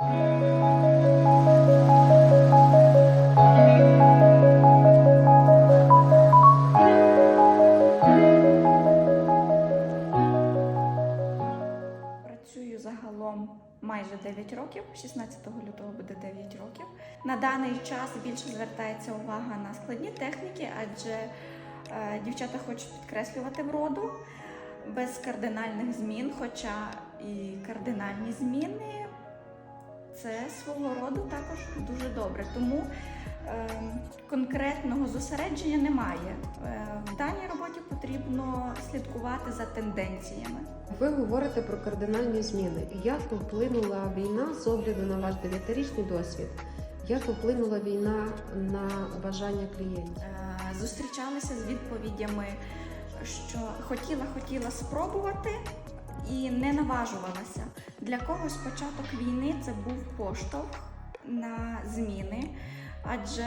Працюю загалом майже 9 років, 16 лютого буде 9 років. На даний час більше звертається увага на складні техніки, адже е, дівчата хочуть підкреслювати вроду без кардинальних змін, хоча і кардинальні зміни це свого роду також дуже добре. Тому е, конкретного зосередження немає. Е, в даній роботі потрібно слідкувати за тенденціями. Ви говорите про кардинальні зміни. Як вплинула війна з огляду на ваш дев'ятирічний досвід? Як вплинула війна на бажання клієнтів? Е, зустрічалася з відповідями, що хотіла, хотіла спробувати і не наважувалася. Для когось початок війни це був поштовх на зміни, адже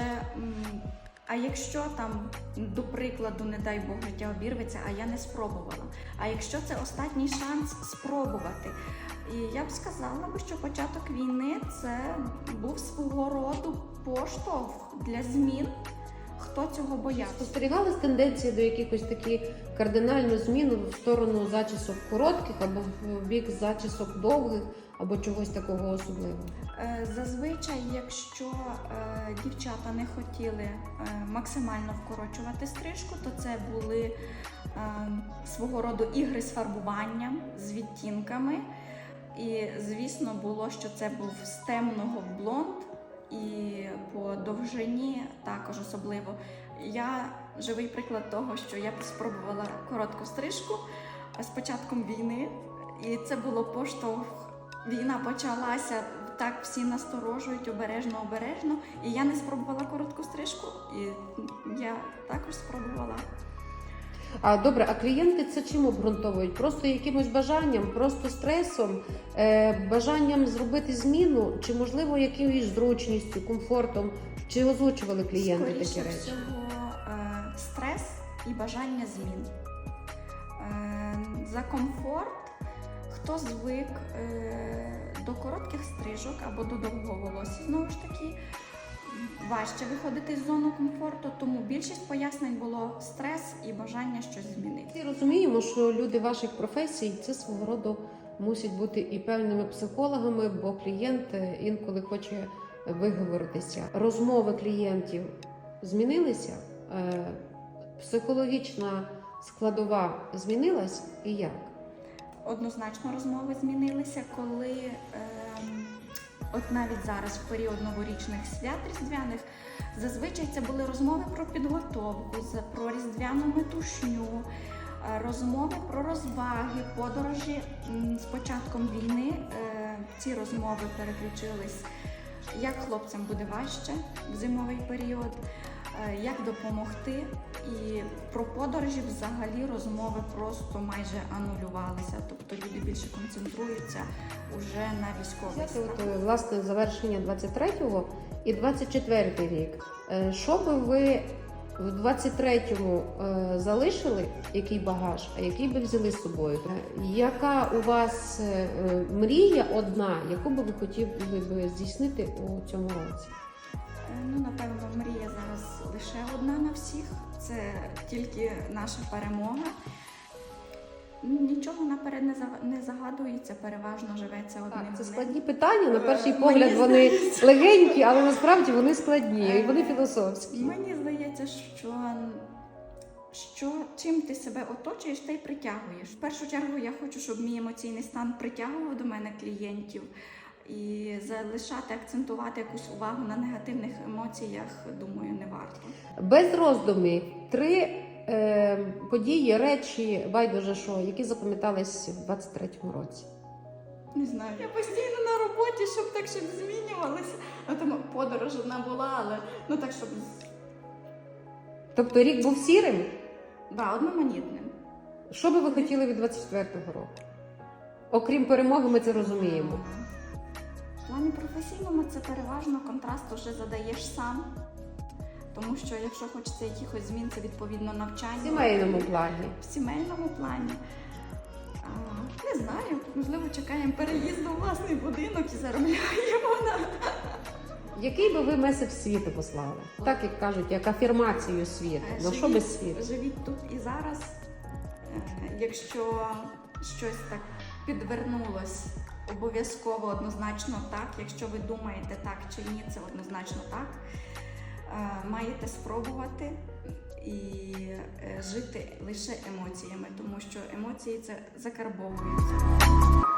а якщо там, до прикладу, не дай Бог, життя обірветься, а я не спробувала. А якщо це останній шанс спробувати. І я б сказала що початок війни це був свого роду поштовх для змін. Хто цього боявся? Спостерігалась тенденції до якихось такі кардинальну зміну в сторону зачісок коротких або в бік зачісок довгих, або чогось такого особливого? Е, Зазвичай, якщо е, дівчата не хотіли е, максимально вкорочувати стрижку, то це були свого роду ігри з фарбуванням, з відтінками. І звісно було, що це був з темного в блонд, і по довжині також особливо. Я живий приклад того, що я спробувала коротку стрижку з початком війни, і це було поштовх. Війна почалася, так всі насторожують обережно, обережно. І я не спробувала коротку стрижку, і я також спробувала. А добре, а клієнти це чим обґрунтовують? Просто якимось бажанням, просто стресом, е, бажанням зробити зміну, чи можливо якоюсь зручністю, комфортом? Чи озвучували клієнти Скоріше такі речі? всього, е, стрес і бажання змін. Е, За комфорт, хто звик е, до коротких стрижок або до довгого волосся, знову ж таки, важче виходити з зони комфорту, тому більшість пояснень було стрес і бажання щось змінити. Всі розуміємо, що люди ваших професій це свого роду мусять бути і певними психологами, бо клієнт е, інколи хоче виговоритися. Розмови клієнтів змінилися, Е, психологічна складова змінилась і як? Однозначно розмови змінилися, коли ем, от навіть зараз, в період новорічних свят різдвяних, зазвичай це були розмови про підготовку, про різдвяну метушню, е, розмови про розваги, подорожі. З початком війни е, ці розмови переключились, як хлопцям буде важче в зимовий період. е, Як допомогти, і про подорожі взагалі розмови просто майже анулювалися. Тобто люди більше концентруються уже на військовий Взяти от, е, власне завершення 23-го і 24-й рік. Е, Що би ви в 23-му е, залишили, який багаж, а який би взяли з собою? Яка у вас мрія одна, яку би ви хотіли би здійснити у цьому році? Е, Ну, напевно, мрія зараз лише одна на всіх. Це тільки наша перемога. Нічого наперед не загадується, переважно живеться одним. Так, це складні питання. На перший Е, погляд мені вони здається. легенькі, але насправді вони складні і вони Е, філософські. Мені здається, що, що чим ти себе оточуєш, те й притягуєш. В першу чергу я хочу, щоб мій емоційний стан притягував до мене клієнтів. І залишати, акцентувати якусь увагу на негативних емоціях, думаю, не варто. Без роздумів три е, події, речі, байдуже що, які запам'ятались в 23-му році. Не знаю. Я постійно на роботі, щоб так щоб змінювалося. Ну там подорож одна була, але ну так, щоб Тобто рік був сірим. да, одноманітним. Що би ви хотіли від 24-го року? Окрім перемоги, ми це розуміємо. В плані професійному це переважно контраст вже задаєш сам. Тому що якщо хочеться якихось змін, це відповідно навчання. В сімейному плані. В сімейному плані. А, Не знаю, можливо, чекаємо переїзду у власний будинок і заробляємо на Який би ви меседж світу послали? Так як кажуть, як афірмацію світу. Е, Ну що живіть- без світу? Живіть тут і зараз. Е, Якщо щось так підвернулось, обов'язково однозначно так. Якщо ви думаєте так чи ні, це однозначно так. Е, Маєте спробувати і е, жити лише емоціями, тому що емоції це закарбовуються.